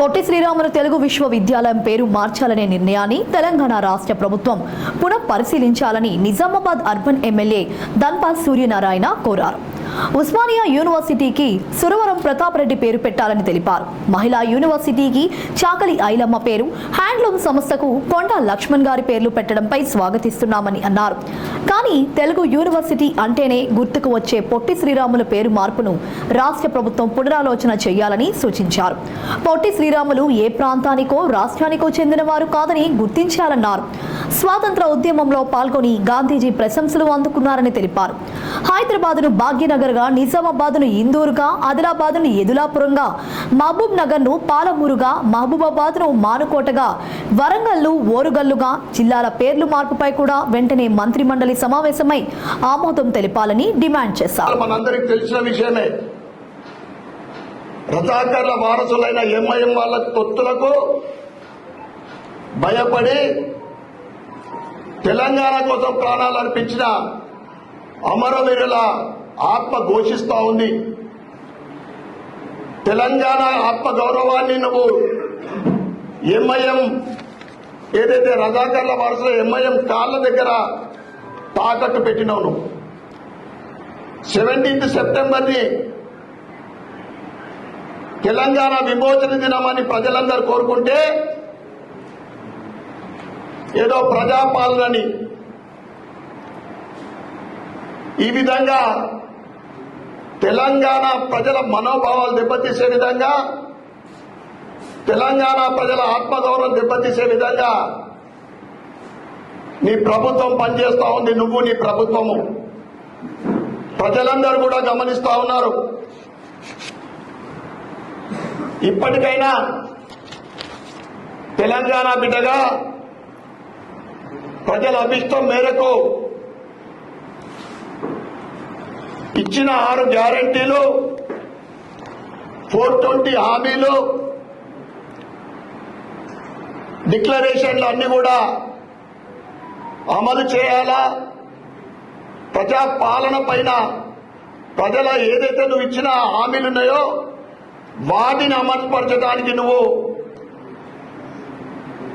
పొట్టి శ్రీరాములు తెలుగు విశ్వవిద్యాలయం పేరు మార్చాలనే నిర్ణయాన్ని తెలంగాణ రాష్ట్ర ప్రభుత్వం పునః పరిశీలించాలని నిజామాబాద్ అర్బన్ ఎమ్మెల్యే ధన్పాల్ సూర్యనారాయణ కోరారు. ఉస్మానియా యూనివర్సిటీకి సురవరం ప్రతాప్ రెడ్డి పేరు పెట్టాలని తెలిపారు. మహిళా యూనివర్సిటీకి చాకలి ఐలమ్మ పేరు హ్యాండ్లూమ్ సంస్థకు కొండ లక్ష్మణ్ గారి పేర్లు పెట్టడంపై స్వాగతిస్తున్నామని అన్నారు. కానీ తెలుగు యూనివర్సిటీ అంటేనే గుర్తుకు వచ్చే పొట్టి శ్రీరాములు పేరు మార్పును రాష్ట్ర ప్రభుత్వం పునరాలోచన చేయాలని సూచించారు. పొట్టి శ్రీరాములు ఏ ప్రాంతానికో రాష్ట్రానికో చెందినవారు కాదని గుర్తించాలన్నారు స్వాతంత్ర ఉద్యమంలో పాల్గొని గాంధీజీ ప్రశంసలు అందుకున్నారని తెలిపారు. హైదరాబాద్ను నగర్గా నిజామాబాద్ను ఇందూరుగా ఆదిలాబాద్ను ఎదులాపురంగా మహబూబ్ నగర్ను పాలమూరుగా మహబూబాబాద్ను మానుకోటగా వరంగల్ను ఓరుగల్లుగా జిల్లాల పేర్లు మార్పుపై కూడా వెంటనే మంత్రి మండలి సమావేశమై ఆమోదం తెలిపాలని డిమాండ్ చేశారు. మనందరికి తెలిసిన విషయమే. రజాకర్ల వారసులైన ఎంఐఎం వాళ్ళ తొత్తులకు భయపడి తెలంగాణ కోసం ప్రాణాలు అర్పించిన అమరవీరుల ఆత్మ ఘోషిస్తా ఉంది. తెలంగాణ ఆత్మ గౌరవాన్ని నువ్వు ఎంఐఎం ఏదైతే రజాకర్ల వారసుల ఎంఐఎం కాళ్ళ దగ్గర తాకట్టు పెట్టినావు నువ్వు. సెవెంటీన్త్ సెప్టెంబర్ని తెలంగాణ విమోచన దినమని ప్రజలందరూ కోరుకుంటే ఏదో ప్రజాపాలనని ఈ విధంగా తెలంగాణ ప్రజల మనోభావాలు దెబ్బతీసే విధంగా తెలంగాణ ప్రజల ఆత్మగౌరవం దెబ్బతీసే విధంగా నీ ప్రభుత్వం పనిచేస్తా ఉంది నువ్వు నీ ప్రభుత్వము. ప్రజలందరూ కూడా గమనిస్తా ఉన్నారు. ఇప్పటికైనా తెలంగాణ బిడ్డగా ప్రజల అభిష్టం మేరకు ఇచ్చిన ఆరు గ్యారంటీలు ఫోర్ ట్వంటీ హామీలు డిక్లరేషన్లు అన్ని కూడా అమలు చేయాలా? ప్రజా పాలన పైన ప్రజల ఏదైతే నువ్వు ఇచ్చిన హామీలు ఉన్నాయో వాటిని అమలుపరచడానికి నువ్వు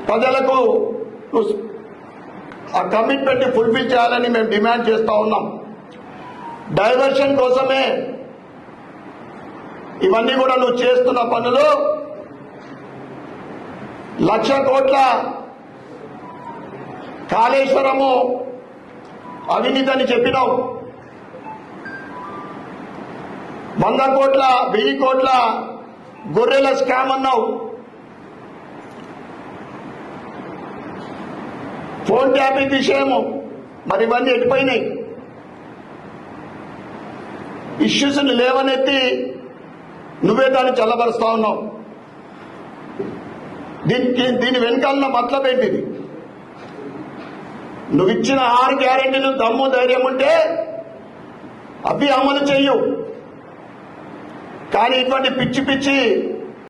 ప్రజలకు ఆ కమిట్మెంట్ ఫుల్ఫిల్ చేయాలని మేము డిమాండ్ చేస్తా ఉన్నాం. డైవర్షన్ కోసమే ఇవన్నీ కూడా నువ్వు చేస్తున్న పనులు. లక్ష కోట్ల కాళేశ్వరము అవినీతి అని చెప్పినావు. వంద కోట్ల వెయ్యి కోట్ల గొర్రెల స్కామ్ అన్నావు. ఫోన్ ట్యాపింగ్ విషయము. మరి ఇవన్నీ ఎటుపోయినాయి? ఇష్యూస్ని లేవనెత్తి నువ్వే దాన్ని చల్లబరుస్తా ఉన్నావు. దీనికి దీని వెనకాలన్న మతలబ్ ఏంటిది? నువ్వు ఇచ్చిన ఆరు గ్యారెంటీలు దమ్ము ధైర్యం ఉంటే అవి అమలు చెయ్యు కానీ ఇటువంటి పిచ్చి పిచ్చి